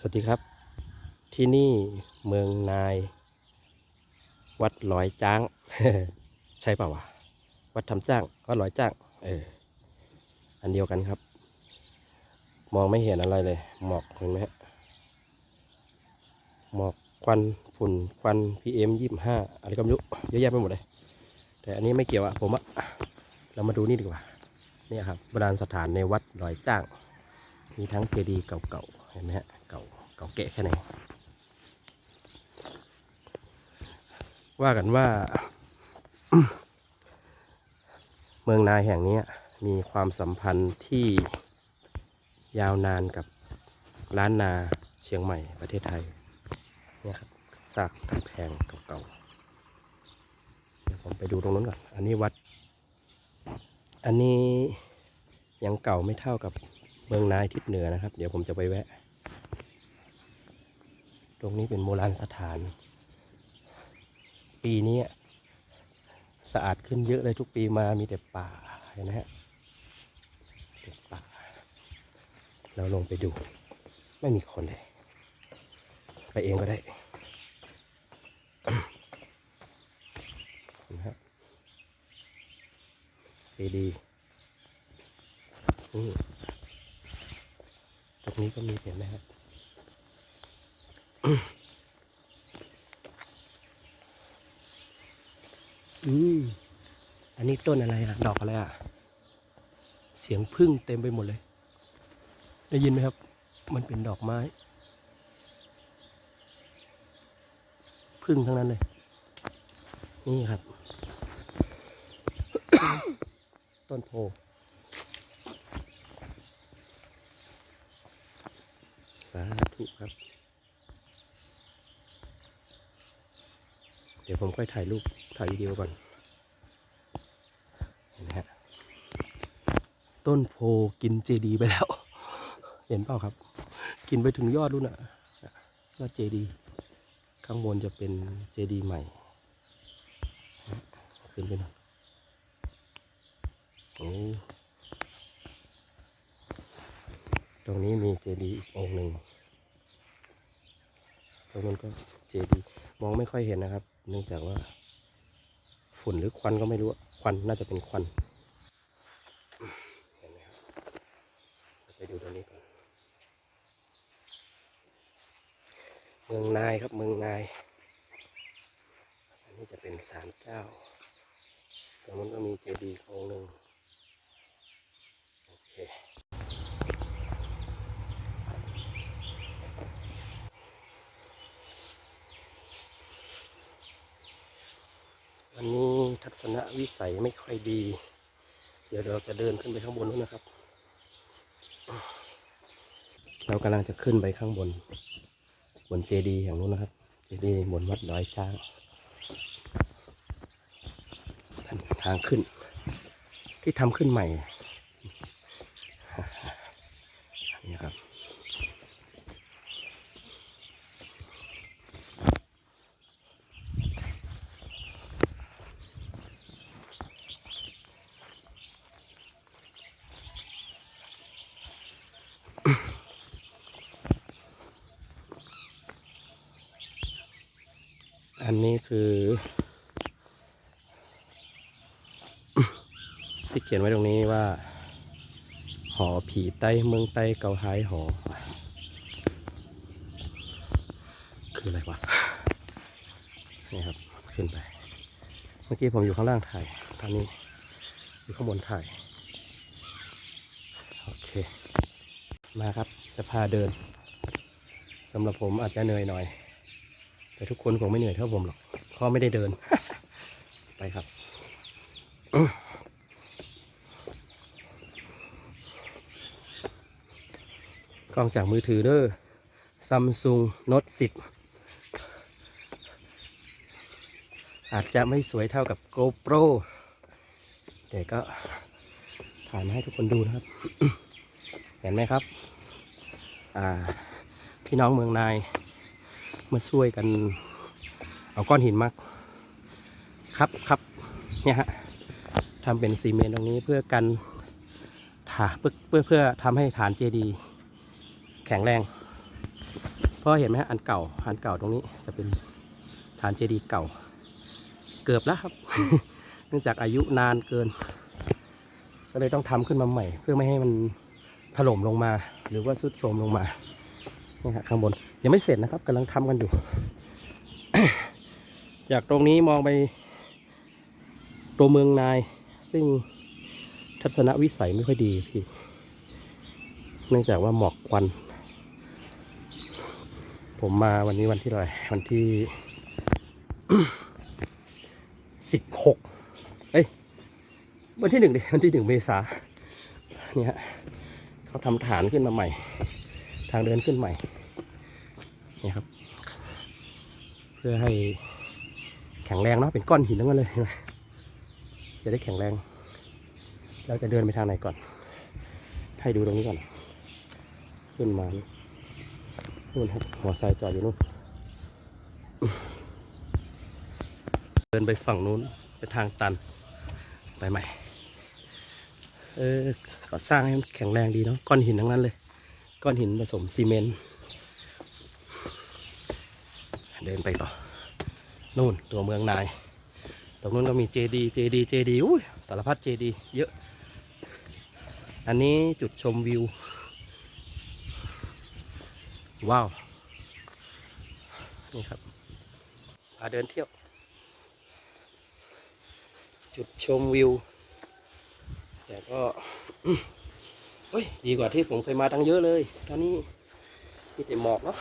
สวัสดีครับ ที่นี่เมืองนาย วัดหลอยจ้าง ใช่เปล่าวะวัดทำจ้างวัดหลอยจ้าง เออ อันเดียวกันครับ มองไม่เห็นอะไรเลย หมอกเห็นไหมหมอกควันฝุ่นควัน PM ยี่สิบห้าอะไรก็ไม่รู้เยอะแยะไปหมดเลย แต่อันนี้ไม่เกี่ยวอะผมอะเรามาดูนี่ดีกว่า เนี่ยครับโบราณสถานในวัดหลอยจ้าง มีทั้งเจดีย์เก่า เห็นไหมฮะเก่าเก่าแก่แค่ไหนว่ากันว่า เมืองนายแห่งนี้มีความสัมพันธ์ที่ยาวนานกับล้านนาเชียงใหม่ประเทศไทยเนี่ยครับซากกำแพงเก่าๆเดี๋ยวผมไปดูตรงนั้นก่อน อันนี้วัด อันนี้ยังเก่าไม่เท่ากับเมืองนายทิศเหนือนะครับ เดี๋ยวผมจะไปแวะ รงนี้เป็นโบราณสถาน ปีนี้สะอาดขึ้นเยอะเลยทุกปีมามีแต่ป่าเห็นไหมฮะเด็ป่า เราลงไปดู ไม่มีคนเลย ไปเองก็ได้นไหมฮะเจดีดีตรงนี้ก็มีเห็นไหมครับ อืมอันนี้ต้นอะไรอะดอกอะไรอะเสียงพึ่งเต็มไปหมดเลย ได้ยินไหมครับ มันเป็นดอกไม้ พึ่งทั้งนั้นเลย นี่ครับ ต้นโพสาธุครับ เดี๋ยวผมค่อยถ่ายรูปถ่ายวิดีโอก่อนเห็นไหมฮะต้นโพกินเจดีไปแล้ว เห็นเปล่าครับ กินไปถึงยอดรุ่นอะยอดเจดีข้างบนจะเป็นเจดีใหม่ขึ้นไปหน่อยโอ้ตรงนี้มีเจดีอีกองหนึ่งตรงนั้นก็เจดีมองไม่ค่อยเห็นนะครับ เนื่องจากว่าฝุ่นหรือควันก็ไม่รู้ควันน่าจะเป็นควันเห็นไหมครับไปดูตรงนี้ก่อนเมืองนายครับเมืองนาย อันนี้จะเป็นศาลเจ้าตรงนั้นก็มีเจดีย์องค์หนึ่งโอเค วันนี้ทัศนวิสัยไม่ค่อยดี เดี๋ยวเราจะเดินขึ้นไปข้างบนนู้นนะครับ เรากำลังจะขึ้นไปข้างบน บนเจดีย์อย่างนู้นนะครับ เจดีย์บนวัดดอยจ้างทางทางขึ้น ที่ทำขึ้นใหม่นี่ครับ อันนี้คือ ที่เขียนไว้ตรงนี้ว่า หอผีไต้เมืองไต้เกาไฮหอ คืออะไรวะนี่ครับ ขึ้นไป เมื่อกี้ผมอยู่ข้างล่างถ่ายตอนนี้ อยู่ข้างบนถ่าย โอเค มาครับจะพาเดินสำหรับผมอาจจะเหนื่อยหน่อย แต่ทุกคนคงไม่เหนื่อยเท่าผมหรอกเพราะไม่ได้เดิน ไปครับกล้องจากมือถือเด้อ Samsung Note 10อาจจะไม่สวยเท่ากับ GoPro แต่ก็ถ่ายมาให้ทุกคนดูนะครับ เห็นไหมครับ พี่น้องเมืองนาย มาช่วยกัน เอาก้อนหินมาครับครับเนี่ยฮะทำเป็นซีเมนต์ตรงนี้เพื่อกันถาเพื่อเพื่อเพื่อทำให้ฐานเจดีแข็งแรง เพราะเห็นไหมฮะอันเก่าอันเก่าตรงนี้จะเป็นฐานเจดีเก่า เกือบแล้วครับ เนื่องจากอายุนานเกิน ก็เลยต้องทำขึ้นมาใหม่ เพื่อไม่ให้มันถล่มลงมา หรือว่าสุดโทรมลงมานี่ฮะข้างบน ยังไม่เสร็จนะครับกำลังทำกันอยู่ จากตรงนี้มองไป ตัวเมืองนาย ซึ่งทัศนวิสัยไม่ค่อยดีพี่ เนื่องจากว่าหมอกควัน ผมมาวันนี้วันที่เท่าไรวันที่สิบหกเอ้ย วันที่หนึ่งดิวันที่หนึ่งเมษาเนี่ยเขาทำฐานขึ้นมาใหม่ ทางเดินขึ้นใหม่ นี่ยครับ เพื่อให้แข็งแรงเนาะเป็นก้อนหินทั้งนั้นเลยจะได้แข็งแรงเราจะเดินไปทางไหนก่อน ให้ดูตรงนี้ก่อน ขึ้นมานู่นหัวไซค์จอดอยู่นู่นเดินไปฝั่งนู้นไปทางตันไปใหม่ เออก่อสร้างให้มันแข็งแรงดีเนาะก้อนหินทั้งนั้นเลย ก้อนหินผสมซีเมนต์ เดินไปต่อนู่นตัวเมืองนาย ตรงนู้นก็มีเจดีเจดีเจดีอุ้ยสารพัดเจดีเยอะ อันนี้จุดชมวิว ว้าว นี่ครับพาเดินเที่ยว จุดชมวิว แต่ก็เฮ้ย ดีกว่าที่ผมเคยมาตั้งเยอะเลย ตอนนี้มีแต่หมอกเนาะ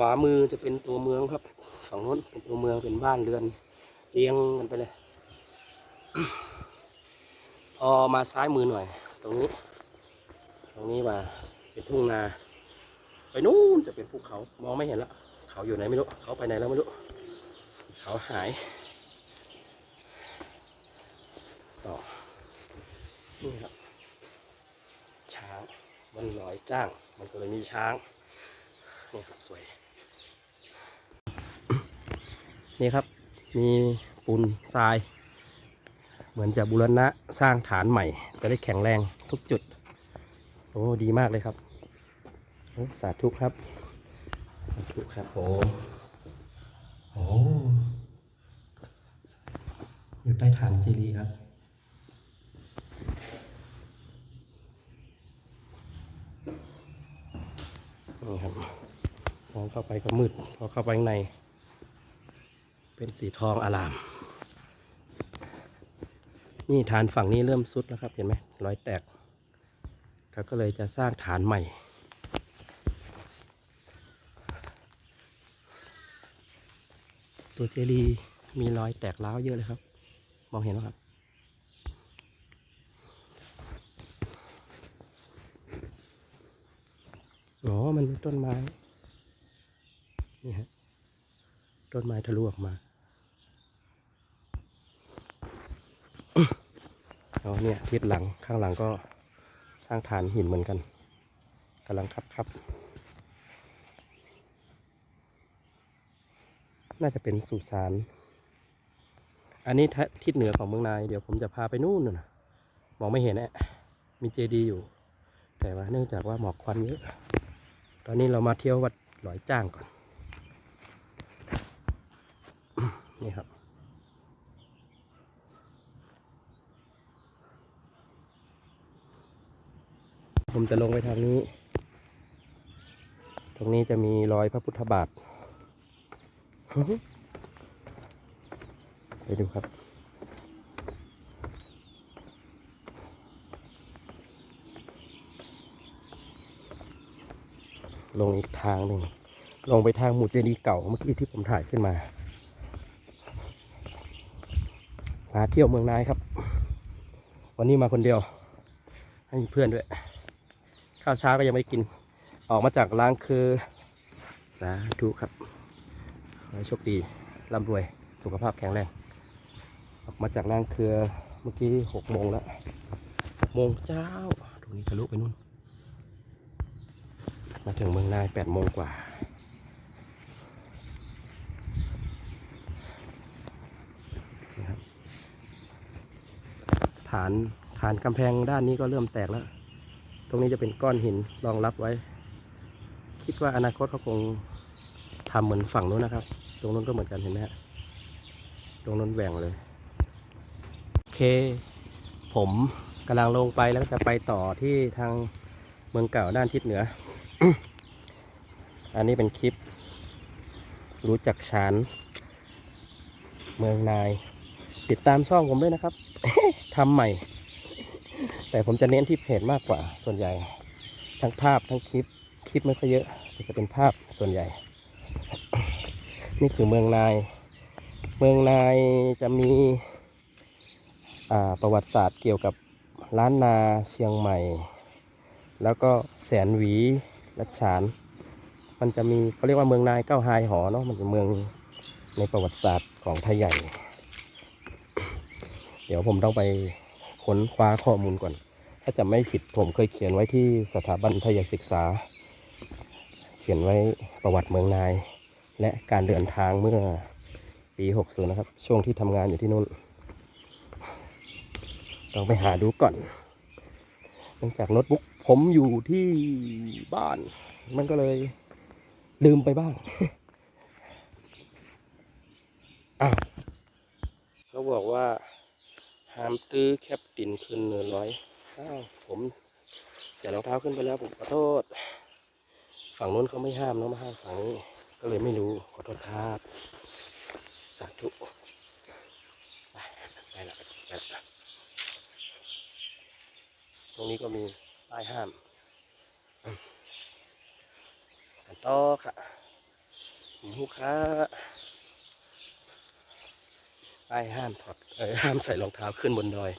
วามือจะเป็นตัวเมืองครับ ฝั่งโน้นเป็นตัวเมืองเป็นบ้านเรือนเรียงกันไปเลย พอมาซ้ายมือหน่อย ตรงนี้ ตรงนี้มาเป็นทุ่งนา ไปนู้นจะเป็นภูเขามองไม่เห็นแล้วเขาอยู่ไหนไม่รู้เขาไปไหนแล้วไม่รู้เขาหาย ต่อนี่ครับ ช้างมันลอยจ้าง มันก็เลยมีช้างนี่ครับสวย นี่ครับ มีปูนทราย เหมือนจะบูรณะสร้างฐานใหม่ จะได้แข็งแรงทุกจุด โอ้ดีมากเลยครับโอ้สาธุครับสาธุครับผมโอ้อยู่ใต้ฐานเจดีย์ครับนี่ครับมองเข้าไปก็มืดพอเข้าไปข้างใน เป็นสีทองอาราม นี่ฐานฝั่งนี้เริ่มสุดแล้วครับเห็นไหมรอยแตกเขาก็เลยจะสร้างฐานใหม่ ตัวเจดีมีรอยแตกร้าวเยอะเลยครับ มองเห็นไหมครับอ๋อมันเป็นต้นไม้ นี่ฮะ ต้นไม้ทะลุออกมา อ๋อเนี่ยทิศหลังข้างหลังก็สร้างฐานหินเหมือนกันกำลังครับครับ น่าจะเป็นสุสาน อันนี้ทะทิศเหนือของเมืองนายเดี๋ยวผมจะพาไปนู่นน่ะมองไม่เห็นแอะมีเจดีย์อยู่ แต่ว่าเนื่องจากว่าหมอกควันเยอะ ตอนนี้เรามาเที่ยววัดหลอยจ้างก่อน นี่ครับ ผมจะลงไปทางนี้ ตรงนี้จะมีรอยพระพุทธบาท ไปดูครับ ลงอีกทางหนึ่ง ลงไปทางหมู่เจดีย์เก่าเมื่อกี้ที่ผมถ่ายขึ้นมา มาเที่ยวเมืองนายครับ วันนี้มาคนเดียว ให้มีเพื่อนด้วย ข้าวเช้าก็ยังไม่กิน ออกมาจากร้านคือสาธุครับขอให้โชคดีร่ำรวยสุขภาพแข็งแรง ออกมาจากร้านคือเมื่อกี้หกโมงแล้วหกโมงเจ้าตรงนี้ทะลุไปนู่น มาถึงเมืองนายแปดโมงกว่านะครับฐานฐานกำแพงด้านนี้ก็เริ่มแตกแล้ว ตรงนี้จะเป็นก้อนหินรองรับไว้ คิดว่าอนาคตเขาคงทำเหมือนฝั่งนู้นนะครับ ตรงนู้นก็เหมือนกันเห็นไหมฮะตรงนู้นแหว่งเลยโอเค ผมกำลังลงไปแล้วจะไปต่อที่ทางเมืองเก่าด้านทิศเหนือ อันนี้เป็นคลิป รู้จักชานเมืองนาย ติดตามช่องผมด้วยนะครับทำใหม่ แต่ผมจะเน้นที่เพจมากกว่า ส่วนใหญ่ ทั้งภาพทั้งคลิป คลิปไม่ค่อยเยอะแต่จะเป็นภาพส่วนใหญ่ นี่คือเมืองนาย เมืองนายจะมีประวัติศาสตร์เกี่ยวกับล้านนาเชียงใหม่ แล้วก็แสนหวีรัชฉาน มันจะมีเขาเรียกว่าเมืองนายเก้าไฮหอเนาะมันเป็นเมืองในประวัติศาสตร์ของไทยใหญ่ เดี๋ยวผมต้องไป ค้นคว้าข้อมูลก่อน ถ้าจะไม่ผิดผมเคยเขียนไว้ที่สถาบันไทยศึกษา เขียนไว้ประวัติเมืองนาย และการเดินทางเมื่อปี 60 นะครับ ช่วงที่ทำงานอยู่ที่นู่นต้องไปหาดูก่อนเนื่องจากโน้ตบุ๊กผมอยู่ที่บ้าน มันก็เลยลืมไปบ้างอ้าวเขาบอกว่า ห้ามตื้อแคปตินขึ้นเนินร้อยอ้าวผมเสียรองเท้าขึ้นไปแล้วผมขอโทษ ฝั่งนู้นเขาไม่ห้ามเนอะมาห้ามฝั่งนี้ ก็เลยไม่รู้ขอโทษครับสาธุไปไปละไปละตรงนี้ก็มีป้ายห้ามอืมกันต่อค่ะหมูค้า ป้ายห้ามถอดเออห้ามใส่รองเท้าขึ้นบนดอย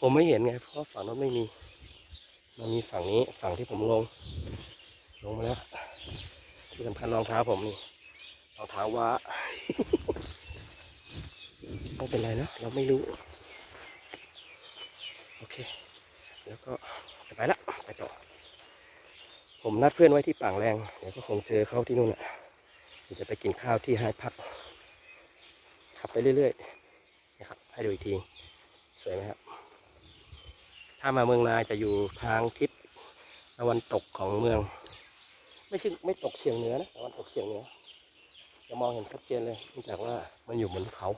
ผมไม่เห็นไง เพราะฝั่งนู้นไม่มี มันมีฝั่งนี้ฝั่งที่ผมลง ลงมาแล้ว ที่สำคัญรองเท้าผมนี่รองเท้าว้าไม่เป็นไรนะเราไม่รู้ โอเค แล้วก็ไปละไปต่อ ผมนัดเพื่อนไว้ที่ป่างแรง เดี๋ยวก็คงเจอเขาที่นู่นแหละเดี๋ยวจะไปกินข้าวที่ไฮพัก ขับไปเรื่อยๆนะครับให้ดูอีกทีสวยไหมครับ ถ้ามาเมืองนายจะอยู่ทางทิศตะวันตกของเมือง ไม่ใช่ไม่ตกเฉียงเหนือนะตะวันตกเฉียงเหนือจะมองเห็นชัดเจนเลยเนื่องจากว่ามันอยู่บนเขา